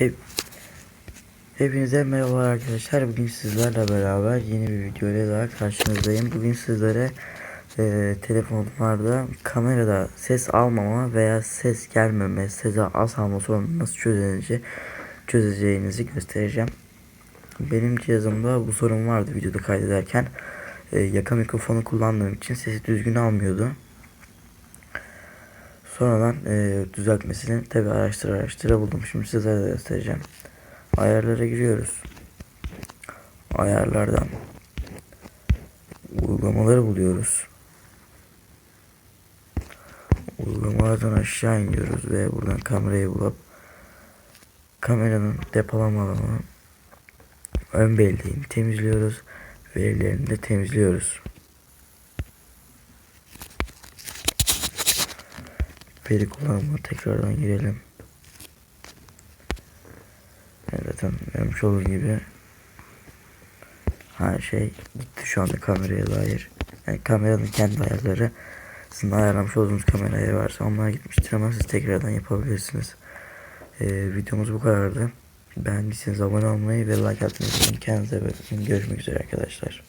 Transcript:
Hep Hepinize merhaba arkadaşlar. Bugün sizlerle beraber yeni bir video ile daha karşınızdayım. Bugün sizlere e, telefonlarda kamerada ses almama veya ses gelmeme, ses az alma sorunu nasıl çözeceğinizi, çözeceğinizi göstereceğim. Benim cihazımda bu sorun vardı videoda kaydederken. E, yaka mikrofonu kullandığım için sesi düzgün almıyordu. Sonradan e, düzeltmesini tabi araştıra araştıra buldum. Şimdi sizlere de göstereceğim. Ayarlara giriyoruz. Ayarlardan uygulamaları buluyoruz. Uygulamalardan aşağı iniyoruz ve buradan kamerayı bulup kameranın depolama alanı ön belleğini temizliyoruz. Verilerini de temizliyoruz. Veri kullanımına tekrardan girelim. Evet, zaten görmüş olduğunuz gibi her şey gitti şu anda kameraya dair. Yani kameranın kendi ayarları sizin ayarlamış olduğunuz kamera ayarı varsa onlar gitmiştir ama siz tekrardan yapabilirsiniz. Ee, videomuz bu kadardı. Beğendiyseniz abone olmayı ve like atmayı unutmayın. Kendinize bakın. Görüşmek üzere arkadaşlar.